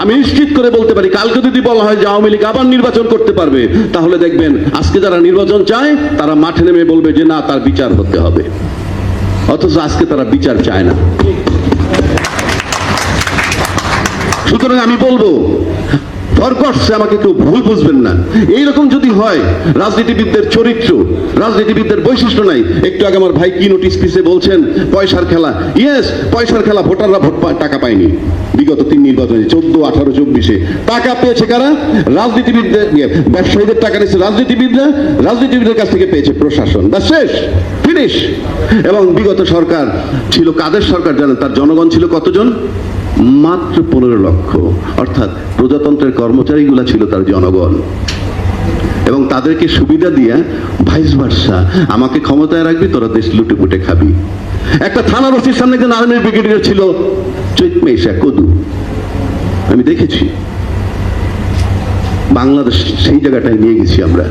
আমি নিশ্চিত করে বলতে পারি, কালকে যদি বলা হয় যে আওয়ামী লীগ আবার নির্বাচন করতে পারবে, তাহলে দেখবেন আজকে যারা নির্বাচন চায়, তারা মাঠে নেমে বলবে যে না, তার বিচার হতে হবে। অথচ আজকে তারা বিচার চায় না। সুতরাং আমি বলব ফরকটসে আমাকে কেউ ভুল বুঝবেন না। এইরকম যদি হয় রাজনীতিবিদদের চরিত্র রাজনীতিবিদদের বৈশিষ্ট্য নাই। একটু আগে আমার ভাই কি নোটিশ পিসে বলছেন পয়সার খেলা। ইয়েস পয়সার খেলা ভোটাররা ভোট টাকা পায়নি। বিগত তিন নির্বাচনে চোদ্দ আঠারো চব্বিশে। টাকা পেয়েছে কারা? রাজনীতিবিদদের ইয়ে, ব্যবসায়ীদের টাকা নিচ্ছে রাজনীতিবিদরা। রাজনীতিবিদদের কাছ থেকে পেয়েছে প্রশাসন। বা শেষ। ফিনিশ এবং বিগত সরকার ছিল কাদের সরকার জানেন? তার জনগণ ছিল কতজন? মাত্র পনেরো লক্ষ, অর্থাৎ প্রজাতন্ত্রের কর্মচারীগুলা ছিল তার জনগণ। এবং তাদেরকে সুবিধা দিয়ে ভাইস ভার্সা আমাকে ক্ষমতায় রাখবি, তোরা দেশ লুটে পুটে খাবি। একটা থানার অফিস সামনে একজন আর্মির ব্রিগেডিয়ার ছিল চৈতমেশা কদু। আমি দেখেছি। বাংলাদেশ সেই জায়গাটায় নিয়ে গেছি আমরা।